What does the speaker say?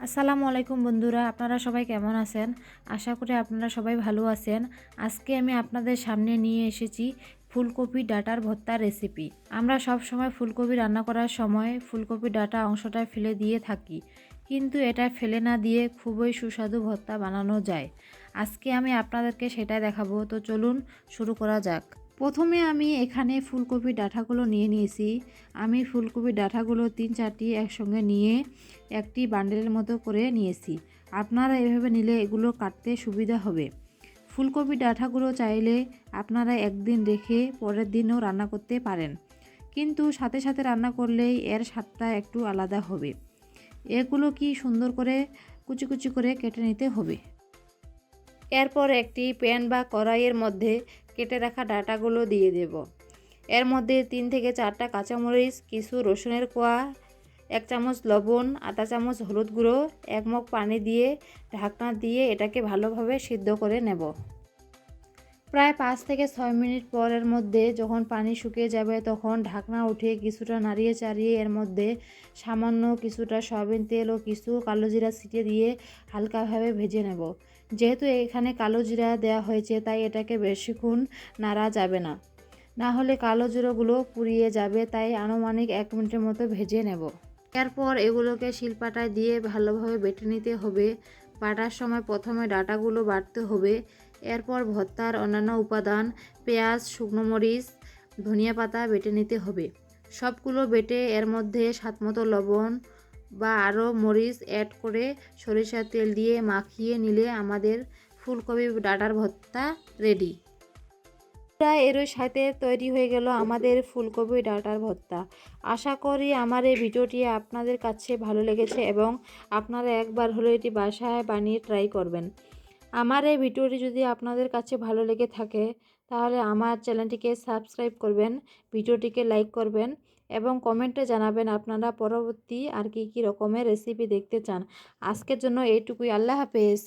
আসসালামু আলাইকুম বন্ধুরা, আপনারা সবাই কেমন আছেন? আশা করি আপনারা সবাই ভালো আছেন। আজকে আমি আপনাদের সামনে নিয়ে এসেছি ফুলকপি ডাটার ভর্তা রেসিপি আমরা সব সময় ফুলকপি রান্না করার সময় ফুলকপি ডাটা অংশটা ফেলে দিয়ে থাকি। কিন্তু এটা ফেলে না দিয়ে খুবই সুস্বাদু ভর্তা বানানো যায়। আজকে আমি আপনাদেরকে সেটাই দেখাবো। তো চলুন শুরু করা যাক। প্রথমে আমি এখানে ফুলকপির ডাঁটাগুলো নিয়ে নিয়েছি। আমি ফুলকপির ডাঁটাগুলো তিন চারটি একসঙ্গে নিয়ে একটি বান্ডেলের মতো করে নিয়েছি। আপনারা এভাবে নিলে এগুলো কাটতে সুবিধা হবে। ফুলকপির ডাঁটাগুলো চাইলে আপনারা একদিন রেখে পরের দিনও রান্না করতে পারেন। কিন্তু সাথে সাথে রান্না করলেই এর স্বাদটা একটু আলাদা হবে। এগুলো কি সুন্দর করে কুচি কুচি করে কেটে নিতে হবে? এরপর একটি প্যান বা কড়াইয়ের মধ্যে কেটে রাখা ডাটাগুলো দিয়ে দেব। এর মধ্যে তিন থেকে চারটা কাঁচামরিচ, কিছু রসুনের কোয়া, এক চামচ লবণ, আধা চামচ হলুদ গুঁড়ো, এক মগ পানি দিয়ে ঢাকনা দিয়ে এটাকে ভালোভাবে সিদ্ধ করে নেব। প্রায় পাঁচ থেকে ছয় মিনিট পরের মধ্যে যখন পানি শুকিয়ে যাবে, তখন ঢাকনা উঠে কিছুটা নাড়িয়ে চাড়িয়ে এর মধ্যে সামান্য কিছুটা সয়াবিন তেল ও কিছু কালো জিরা ছিটিয়ে দিয়ে হালকাভাবে ভেজে নেব। যেহেতু এখানে কালো জিরা দেওয়া হয়েছে, তাই এটাকে বেশিক্ষণ নাড়া যাবে না। না হলে কালো জিরোগুলো পুড়িয়ে যাবে, তাই আনুমানিক এক মিনিটের মতো ভেজে নেব। এরপর এগুলোকে শিলপাটায় দিয়ে ভালোভাবে বেটে নিতে হবে। বাটার সময় প্রথমে ডাটাগুলো বাটতে হবে। এরপর ভর্তার অন্যান্য উপাদান, পেঁয়াজ, শুকনো মরিচ, ধনিয়া পাতা বেটে নিতে হবে। সবগুলো বেটে এর মধ্যে স্বাদমতো লবণ বা আরও মরিচ অ্যাড করে সরিষার তেল দিয়ে মাখিয়ে নিলে আমাদের ফুলকপি ডাটার ভর্তা রেডি প্রায় এরই সাথে তৈরি হয়ে গেল আমাদের ফুলকপি ডাটার ভর্তা। আশা করি আমার এই ভিডিওটি আপনাদের কাছে ভালো লেগেছে এবং আপনারা একবার হলে এটি বাসায় বানিয়ে ট্রাই করবেন। আমার এই ভিডিওটি যদি আপনাদের কাছে ভালো লেগে থাকে, তাহলে আমার চ্যানেলটিকে সাবস্ক্রাইব করবেন, ভিডিওটিকে লাইক করবেন এবং কমেন্টে জানাবেন আপনারা পরবর্তী আর কি কি রকমের রেসিপি দেখতে চান। আজকের জন্য এইটুকুই। আল্লাহ হাফেজ।